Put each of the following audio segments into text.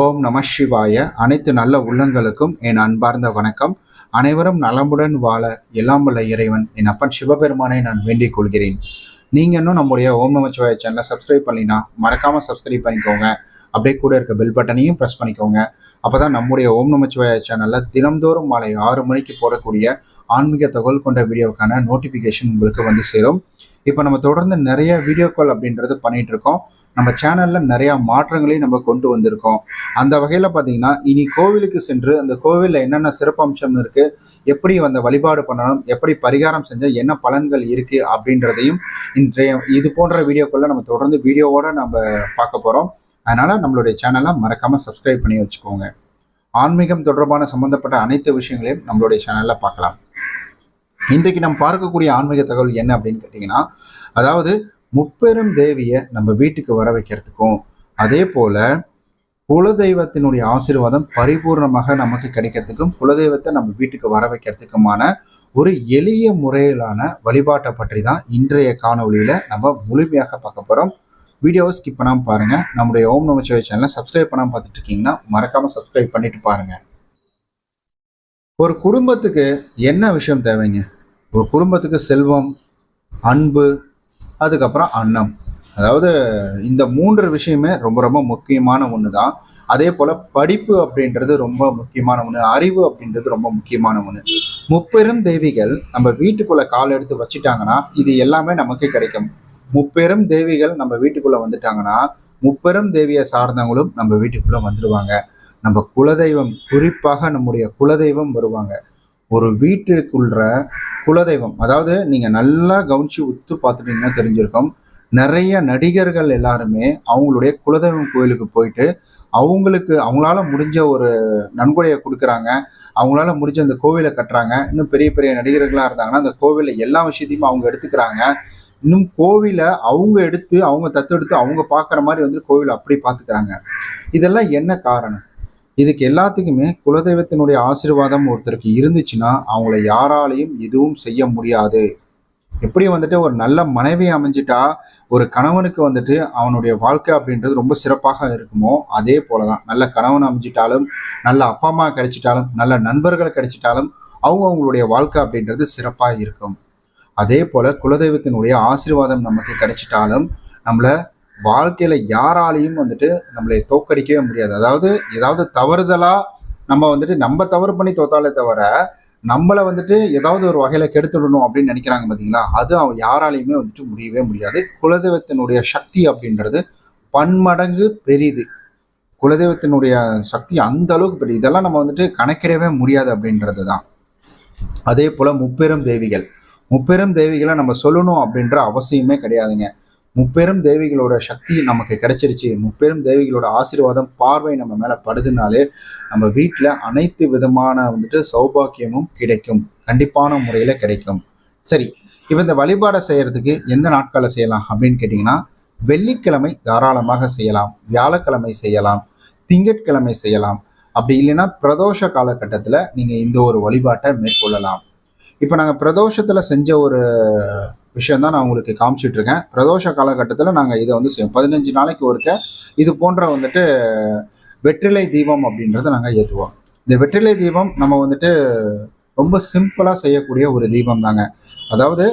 ஓம் நம சிவாய. அனைத்து நல்ல உள்ளங்களுக்கும் என் அன்பார்ந்த வணக்கம். அனைவரும் நலமுடன் வாழ எல்லாம் வல்ல இறைவன் என் அப்பன் சிவபெருமானை நான் வேண்டிக் கொள்கிறேன். நீங்கள் இன்னும் நம்முடைய ஓம் நமச்சிவாய சேனலை சப்ஸ்கிரைப் பண்ணினா மறக்காமல் சப்ஸ்கிரைப் பண்ணிக்கோங்க. அப்படியே கூட இருக்க பெல் பட்டனையும் ப்ரெஸ் பண்ணிக்கோங்க. அப்போ தான் நம்முடைய ஓம் நமச்சிவாய சேனலில் தினம்தோறும் மாலை ஆறு மணிக்கு போடக்கூடிய ஆன்மீக தகவல் கொண்ட வீடியோவுக்கான நோட்டிஃபிகேஷன் உங்களுக்கு வந்து சேரும். இப்போ நம்ம தொடர்ந்து நிறைய வீடியோ கால் அப்படின்றது பண்ணிட்டு இருக்கோம் நம்ம சேனலில் நிறைய மாற்றங்களையும் நம்ம கொண்டு வந்திருக்கோம். அந்த வகையில் பார்த்தீங்கன்னா இனி கோவிலுக்கு சென்று அந்த கோவிலில் என்னென்ன சிறப்பம்சம் இருக்குது எப்படி அந்த வழிபாடு பண்ணணும் எப்படி பரிகாரம் செஞ்சால் என்ன பலன்கள் இருக்குது அப்படின்றதையும் இன்றைய இது போன்ற வீடியோக்களில் நம்ம தொடர்ந்து வீடியோவோட நம்ம பார்க்க போகிறோம் அதனால் நம்மளுடைய சேனலை மறக்காமல் சப்ஸ்கிரைப் பண்ணி வச்சுக்கோங்க. ஆன்மீகம் தொடர்பான சம்மந்தப்பட்ட அனைத்து விஷயங்களையும் நம்மளுடைய சேனலில் பார்க்கலாம். இன்றைக்கு நம்ம பார்க்கக்கூடிய ஆன்மீக தகவல் என்ன அப்படின்னு கேட்டிங்கன்னா அதாவது முப்பெரும் தேவியை நம்ம வீட்டுக்கு வர வைக்கிறதுக்கும் அதே போல் குலதெய்வத்தினுடைய ஆசீர்வாதம் பரிபூர்ணமாக நமக்கு கிடைக்கிறதுக்கும் குலதெய்வத்தை நம்ம வீட்டுக்கு வர வைக்கிறதுக்குமான ஒரு எளிய முறையிலான வழிபாட்டை பற்றி தான் இன்றைய காணொளியில் நம்ம முழுமையாக பார்க்க போகிறோம் வீடியோவை ஸ்கிப் பண்ணாமல் பாருங்கள் நம்முடைய ஓம் நமச்சிவை சேனலை சப்ஸ்கிரைப் பண்ணாமல் பார்த்துட்டு இருக்கீங்கன்னா மறக்காமல் சப்ஸ்கிரைப் பண்ணிட்டு பாருங்கள் ஒரு குடும்பத்துக்கு என்ன விஷயம் தேவைங்க? ஒரு குடும்பத்துக்கு செல்வம் அன்பு அதுக்கப்புறம் அன்னம். அதாவது இந்த மூன்று விஷயமே ரொம்ப ரொம்ப முக்கியமான ஒன்று தான் அதே போல் படிப்பு அப்படின்றது ரொம்ப முக்கியமான ஒன்று அறிவு அப்படின்றது ரொம்ப முக்கியமான ஒன்று முப்பெரும் தேவிகள் நம்ம வீட்டுக்குள்ளே கால் எடுத்து வச்சுட்டாங்கன்னா இது எல்லாமே நமக்கு கிடைக்கும். முப்பெரும் தேவிகள் நம்ம வீட்டுக்குள்ளே வந்துட்டாங்கன்னா முப்பெரும் தேவியை சார்ந்தவங்களும் நம்ம வீட்டுக்குள்ளே வந்துடுவாங்க நம்ம குலதெய்வம் குறிப்பாக நம்முடைய குலதெய்வம் வருவாங்க. ஒரு வீட்டுக்குள்ள குலதெய்வம். அதாவது நீங்கள் நல்லா கவனிச்சு உத்து பார்த்துட்டீங்கன்னா தெரிஞ்சிருக்கும். நிறைய நடிகர்கள் எல்லாருமே அவங்களுடைய குலதெய்வம் கோயிலுக்கு போயிட்டு அவங்களுக்கு அவங்களால முடிஞ்ச ஒரு நன்கொடையை கொடுக்குறாங்க. அவங்களால முடிஞ்ச அந்த கோவிலை கட்டுறாங்க. இன்னும் பெரிய பெரிய நடிகர்களாக இருந்தாங்கன்னா அந்த கோவிலில் எல்லா விஷயத்தையும் அவங்க எடுத்துக்கிறாங்க. இன்னும் கோவிலை அவங்க எடுத்து அவங்க தத்தெடுத்து அவங்க பார்க்குற மாதிரி வந்து கோவிலை அப்படி பார்த்துக்கிறாங்க. இதெல்லாம் என்ன காரணம்? இதுக்கு எல்லாத்துக்குமே குலதெய்வத்தினுடைய ஆசீர்வாதம் ஒருத்தருக்கு இருந்துச்சுன்னா அவங்கள யாராலையும் எதுவும் செய்ய முடியாது. எப்படி வந்துட்டு ஒரு நல்ல மனைவி அமைஞ்சிட்டா ஒரு கணவனுக்கு வந்துட்டு அவனுடைய வாழ்க்கை அப்படின்றது ரொம்ப சிறப்பாக இருக்குமோ அதே போல தான் நல்ல கணவன் அமைஞ்சிட்டாலும் நல்ல அப்பா அம்மா கிடைச்சிட்டாலும் நல்ல நண்பர்கள் கிடைச்சிட்டாலும் அவங்க அவங்களுடைய வாழ்க்கை அப்படின்றது சிறப்பாக இருக்கும். அதே போல குலதெய்வத்தினுடைய ஆசீர்வாதம் நமக்கு கிடைச்சிட்டாலும் நம்மளை வாழ்க்கையில யாராலையும் வந்துட்டு நம்மளை தோக்கடிக்கவே முடியாது. அதாவது ஏதாவது தவறுதலா நம்ம வந்துட்டு நம்ம தவறு பண்ணி தோத்தாலே தவிர நம்மளை வந்துட்டு ஏதாவது ஒரு வகையில கெடுத்துடணும் அப்படின்னு நினைக்கிறாங்க பார்த்தீங்களா அது அவன் யாராலையுமே வந்துட்டு முடியவே முடியாது. குலதெய்வத்தினுடைய சக்தி அப்படின்றது பன்மடங்கு பெரிது. குலதெய்வத்தினுடைய சக்தி அந்த அளவுக்கு பெரிய இதெல்லாம் நம்ம வந்துட்டு கணக்கிடவே முடியாது அப்படின்றது தான் அதே போல முப்பெரும் தேவிகள். முப்பெரும் தேவிகளை நம்ம சொல்லணும் அப்படின்ற அவசியமே கிடையாதுங்க. முப்பெரும் தேவிகளோட சக்தி நமக்கு கிடைச்சிருச்சு. முப்பெரும் தேவிகளோட ஆசீர்வாதம் பார்வை நம்ம மேலே படுதுனாலே நம்ம வீட்டில் அனைத்து விதமான வந்துட்டு சௌபாக்கியமும் கிடைக்கும். கண்டிப்பான முறையில் கிடைக்கும். சரி இப்போ இந்த வழிபாடை செய்யறதுக்கு எந்த நாட்களில் செய்யலாம் அப்படின்னு கேட்டிங்கன்னா வெள்ளிக்கிழமை தாராளமாக செய்யலாம் வியாழக்கிழமை செய்யலாம் திங்கட்கிழமை செய்யலாம். அப்படி இல்லைன்னா பிரதோஷ காலகட்டத்தில் நீங்கள் இந்த ஒரு வழிபாட்டை மேற்கொள்ளலாம். இப்போ நாங்கள் பிரதோஷத்தில் செஞ்ச ஒரு விஷயம் தான் நான் உங்களுக்கு காமிச்சிட்டு இருக்கேன் பிரதோஷ காலகட்டத்தில் நாங்கள் இதை வந்து செய்வோம். பதினஞ்சு நாளைக்கு ஒருக்க இது போன்ற வந்துட்டு வெற்றிலை தீபம் அப்படின்றத நாங்கள் ஏற்றுவோம் இந்த வெற்றிலை தீபம் நம்ம வந்துட்டு ரொம்ப சிம்பிளாக செய்யக்கூடிய ஒரு தீபம் தாங்க. அதாவது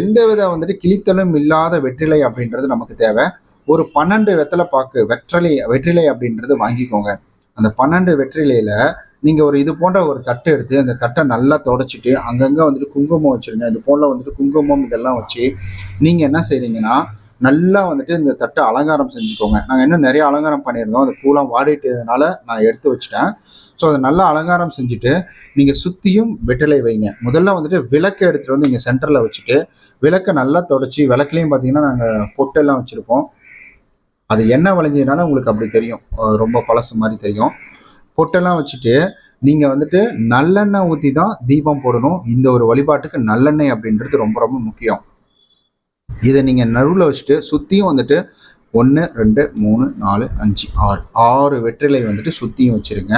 எந்த வித வந்துட்டு கிழித்தலும் இல்லாத வெற்றிலை அப்படின்றது நமக்கு தேவை. ஒரு பன்னெண்டு வெத்தலை பாக்கு வெற்றிலை வெற்றிலை அப்படின்றது வாங்கிக்கோங்க. அந்த பன்னெண்டு வெற்றிலையில நீங்கள் ஒரு இது போன்ற ஒரு தட்டை எடுத்து அந்த தட்டை நல்லா தொடச்சிட்டு அங்கங்கே வந்துட்டு குங்குமம் வச்சுருங்க. இது போல வந்துட்டு குங்குமம் இதெல்லாம் வச்சு நீங்கள் என்ன செய்கிறீங்கன்னா நல்லா வந்துட்டு இந்த தட்டை அலங்காரம் செஞ்சுக்கோங்க. நாங்கள் இன்னும் நிறைய அலங்காரம் பண்ணியிருந்தோம். அந்த பூலாம் வாடிட்டதுனால நான் எடுத்து வச்சுட்டேன். ஸோ அதை நல்லா அலங்காரம் செஞ்சுட்டு நீங்கள் சுற்றியும் வெற்றிலை வைங்க. முதல்ல வந்துட்டு விளக்கை எடுத்துகிட்டு வந்து இங்கே சென்டரில் வச்சுட்டு விளக்கை நல்லா தொடச்சி விளக்குலையும் பார்த்தீங்கன்னா நாங்கள் பொட்டெல்லாம் வச்சுருப்போம். அது என்ன விளைஞ்சதுனால உங்களுக்கு அப்படி தெரியும். ரொம்ப பழசு மாதிரி தெரியும். பொட்டெல்லாம் வச்சுட்டு நீங்கள் வந்துட்டு நல்லெண்ணெய் ஊற்றி தான் தீபம் போடணும். இந்த ஒரு வழிபாட்டுக்கு நல்லெண்ணெய் அப்படின்றது ரொம்ப ரொம்ப முக்கியம். இதை நீங்கள் நடுவில் வச்சுட்டு சுற்றியும் வந்துட்டு ஒன்று ரெண்டு மூணு நாலு அஞ்சு ஆறு. ஆறு வெற்றிலை வந்துட்டு சுற்றியும் வச்சுருங்க.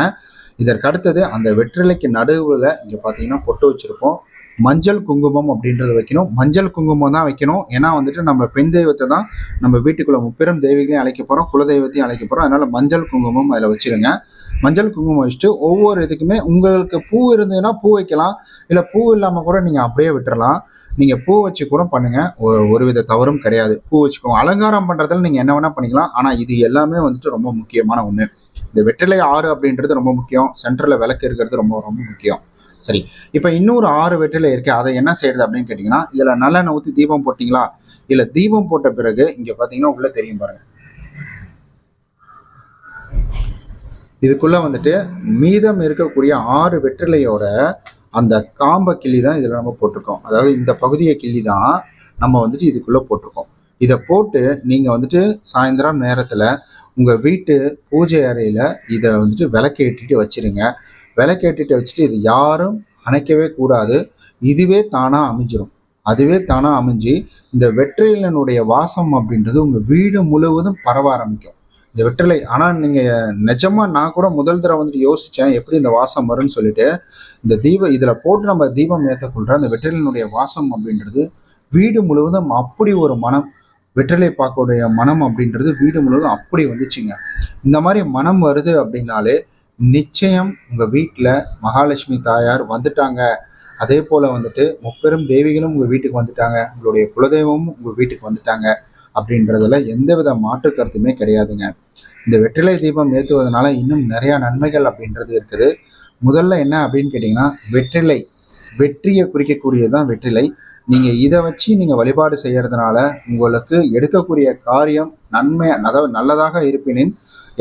இதற்கு அடுத்தது அந்த வெற்றிலைக்கு நடுவில் இங்கே பார்த்தீங்கன்னா பொட்டு வச்சுருப்போம். மஞ்சள் குங்குமம் அப்படின்றது வைக்கணும். மஞ்சள் குங்குமம் தான் வைக்கணும். ஏன்னா வந்துட்டு நம்ம பெண் தெய்வத்தை தான் நம்ம வீட்டுக்குள்ள முப்பெரும் தெய்வங்களையும் அழைக்க போகிறோம் குலதெய்வத்தையும் அழைக்க போகிறோம் அதனால மஞ்சள் குங்குமம் அதில் வச்சிருங்க. மஞ்சள் குங்குமம் வச்சுட்டு ஒவ்வொரு இதுக்குமே உங்களுக்கு பூ இருந்ததுன்னா பூ வைக்கலாம். இல்லை பூ இல்லாமல் கூட நீங்கள் அப்படியே விட்டுறலாம். நீங்கள் பூ வச்சு கூட பண்ணுங்கள் ஒரு வித தவறும் கிடையாது. பூ வச்சுக்கோங்க. அலங்காரம் பண்ணுறதுல நீங்கள் என்ன வேணால் பண்ணிக்கலாம். ஆனால் இது எல்லாமே வந்துட்டு ரொம்ப முக்கியமான ஒன்று இந்த வெற்றிலை ஆறு அப்படின்றது ரொம்ப முக்கியம். சென்டரில் விளக்கு இருக்கிறது ரொம்ப ரொம்ப முக்கியம். சரி இப்போ இன்னொரு ஆறு வெற்றில இருக்குது அதை என்ன செய்யறது அப்படின்னு கேட்டிங்கன்னா இதில் நல்லெண்ணெய் ஊற்றி தீபம் போட்டிங்களா? இல்லை தீபம் போட்ட பிறகு இங்கே பார்த்தீங்கன்னா உள்ளே தெரியும் பாருங்கள் இதுக்குள்ளே வந்துட்டு மீதம் இருக்கக்கூடிய ஆறு வெற்றிலையோட அந்த காம்ப கிள்ளி தான் இதில் நம்ம போட்டிருக்கோம். அதாவது இந்த பகுதியை கிள்ளி தான் நம்ம வந்துட்டு இதுக்குள்ளே போட்டிருக்கோம். இதை போட்டு நீங்கள் வந்துட்டு சாயந்தரம் நேரத்தில் உங்கள் வீட்டு பூஜை அறையில் இதை வந்துட்டு விளக்கேட்டிட்டு வச்சுருங்க. விளக்கேட்டிட்டு வச்சுட்டு இது யாரும் அணைக்கவே கூடாது. இதுவே தானாக அமைஞ்சிடும் அதுவே தானாக அமைஞ்சு இந்த வெற்றிலனுடைய வாசம் அப்படின்றது உங்கள் வீடு முழுவதும் பரவ ஆரம்பிக்கும். இந்த வெற்றிலை ஆனால் நீங்கள் நிஜமாக நான் கூட முதல் தடவை வந்துட்டு யோசித்தேன் எப்படி இந்த வாசம் வரும்னு சொல்லிட்டு. இந்த தீபம் இதில் போட்டு நம்ம தீபம் ஏற்றக்கொள்கிற அந்த வெற்றிலனுடைய வாசம் அப்படின்றது வீடு முழுவதும் அப்படி ஒரு மனம் வெற்றிலை பாக்கோடைய மனம் அப்படின்றது வீடு முழுவதும் அப்படி வந்துச்சுங்க. இந்த மாதிரி மனம் வருது அப்படின்னாலே நிச்சயம் உங்கள் வீட்டில் மகாலட்சுமி தாயார் வந்துட்டாங்க. அதே போல் வந்துட்டு முப்பெரும் தேவிகளும் உங்கள் வீட்டுக்கு வந்துட்டாங்க. உங்களுடைய குலதெய்வமும் உங்கள் வீட்டுக்கு வந்துட்டாங்க அப்படின்றதுல எந்தவித மாற்று கருத்துமே கிடையாதுங்க. இந்த வெற்றிலை தீபம் ஏற்றுவதனால இன்னும் நிறையா நன்மைகள் அப்படின்றது இருக்குது. முதல்ல என்ன அப்படின்னு கேட்டிங்கன்னா வெற்றிலை வெற்றியை குறிக்கக்கூடியது தான் வெற்றிலை. நீங்கள் இதை வச்சு நீங்கள் வழிபாடு செய்கிறதுனால உங்களுக்கு எடுக்கக்கூடிய காரியம் நன்மை அதாவது நல்லதாக இருப்பினின்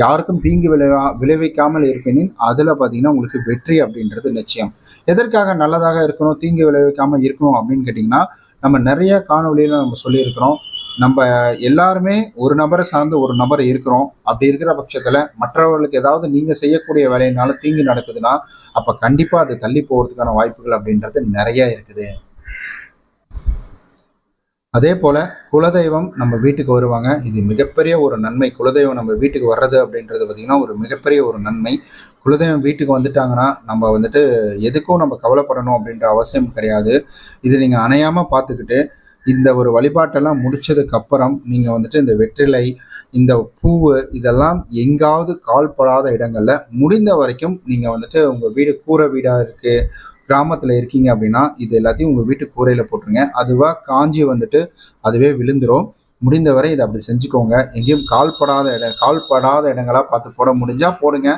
யாருக்கும் தீங்கு விளைவா விளைவிக்காமல் இருப்பினின் அதில் பார்த்தீங்கன்னா உங்களுக்கு வெற்றி அப்படின்றது நிச்சயம். எதற்காக நல்லதாக இருக்கணும் தீங்கு விளைவிக்காமல் இருக்கணும் அப்படின்னு கேட்டிங்கன்னா நம்ம நிறைய காணொலியில் நம்ம சொல்லியிருக்கிறோம். நம்ம எல்லாருமே ஒரு நபரை சார்ந்து ஒரு நபர் இருக்கிறோம். அப்படி இருக்கிற பட்சத்தில் மற்றவர்களுக்கு ஏதாவது நீங்கள் செய்யக்கூடிய வேலையினால தீங்கு நடக்குதுன்னா அப்போ கண்டிப்பாக அது தள்ளி போகிறதுக்கான வாய்ப்புகள் அப்படின்றது நிறைய இருக்குது. அதே போல் குலதெய்வம் நம்ம வீட்டுக்கு வருவாங்க. இது மிகப்பெரிய ஒரு நன்மை. குலதெய்வம் நம்ம வீட்டுக்கு வர்றது அப்படின்றது பார்த்திங்கன்னா ஒரு மிகப்பெரிய ஒரு நன்மை. குலதெய்வம் வீட்டுக்கு வந்துட்டாங்கன்னா நம்ம வந்துட்டு எதுக்கும் நம்ம கவலைப்படணும் அப்படின்ற அவசியம் கிடையாது. இது நீங்கள் அணையாமல் பார்த்துக்கிட்டு இந்த ஒரு வழிபாட்டெல்லாம் முடிச்சதுக்கு அப்புறம் நீங்கள் வந்துட்டு இந்த வெற்றிலை இந்த பூவு இதெல்லாம் எங்காவது கால்படாத இடங்கள்ல முடிந்த வரைக்கும் நீங்கள் வந்துட்டு உங்கள் வீடு கூரை வீடாக இருக்குது கிராமத்தில் இருக்கீங்க அப்படின்னா இது எல்லாத்தையும் உங்கள் வீட்டு கூரையில் போட்டுருங்க. அதுவாக காஞ்சி வந்துட்டு அதுவே விழுந்துடும் முடிந்தவரை இதை அப்படி செஞ்சுக்கோங்க. எங்கேயும் கால்படாத இடம் கால்படாத இடங்களா பார்த்து போட முடிஞ்சால் போடுங்க.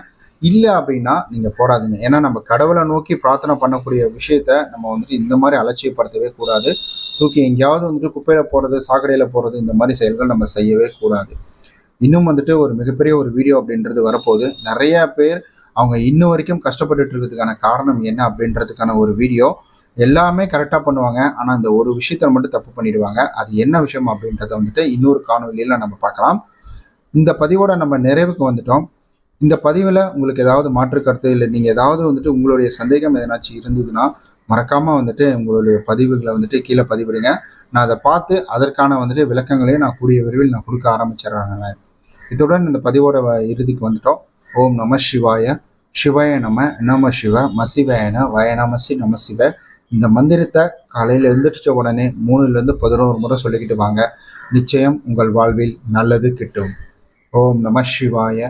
இல்லை அப்படின்னா நீங்கள் போடாதீங்க. ஏன்னா நம்ம கடவுளை நோக்கி பிரார்த்தனை பண்ணக்கூடிய விஷயத்த நம்ம வந்துட்டு இந்த மாதிரி அலட்சியப்படுத்தவே கூடாது. தூக்கி எங்கேயாவது வந்துட்டு குப்பையில் போடுறது சாக்கடையில் போடுறது இந்த மாதிரி செயல்கள் நம்ம செய்யவே கூடாது. இன்னும் வந்துட்டு ஒரு மிகப்பெரிய ஒரு வீடியோ அப்படின்றது வரப்போகுது. நிறைய பேர் அவங்க இன்னும் வரைக்கும் கஷ்டப்பட்டுட்டு இருக்கிறதுக்கான காரணம் என்ன அப்படின்றதுக்கான ஒரு வீடியோ எல்லாமே கரெக்டாக பண்ணுவாங்க. ஆனால் இந்த ஒரு விஷயத்த மட்டும் தப்பு பண்ணிடுவாங்க. அது என்ன விஷயம் அப்படின்றத வந்துட்டு இன்னொரு காணொலியில் நம்ம பார்க்கலாம். இந்த பதிவோட நம்ம நிறைவுக்கு வந்துட்டோம். இந்த பதிவில் உங்களுக்கு ஏதாவது மாற்று கருத்து இல்லை நீங்கள் ஏதாவது வந்துட்டு உங்களுடைய சந்தேகம் எதனாச்சும் இருந்ததுன்னா மறக்காமல் வந்துட்டு உங்களுடைய பதிவுகளை வந்துட்டு கீழே பதிவிடுங்க. நான் அதை பார்த்து அதற்கான வந்துட்டு விளக்கங்களையும் நான் கூடிய விரைவில் நான் கொடுக்க ஆரம்பிச்சிடுறேன் இத்துடன் இந்த பதிவோட இறுதிக்கு வந்துட்டோம். ஓம் நம சிவாய சிவாய நம நம சிவ மசிவயன வயநமசி நம சிவ இந்த மந்திரத்தை காலையில் எழுந்திரிச்ச உடனே மூணுலேருந்து பதினோரு முறை சொல்லிக்கிட்டு வாங்க. நிச்சயம் உங்கள் வாழ்வில் நல்லது கிட்டும். ஓம் நம சிவாய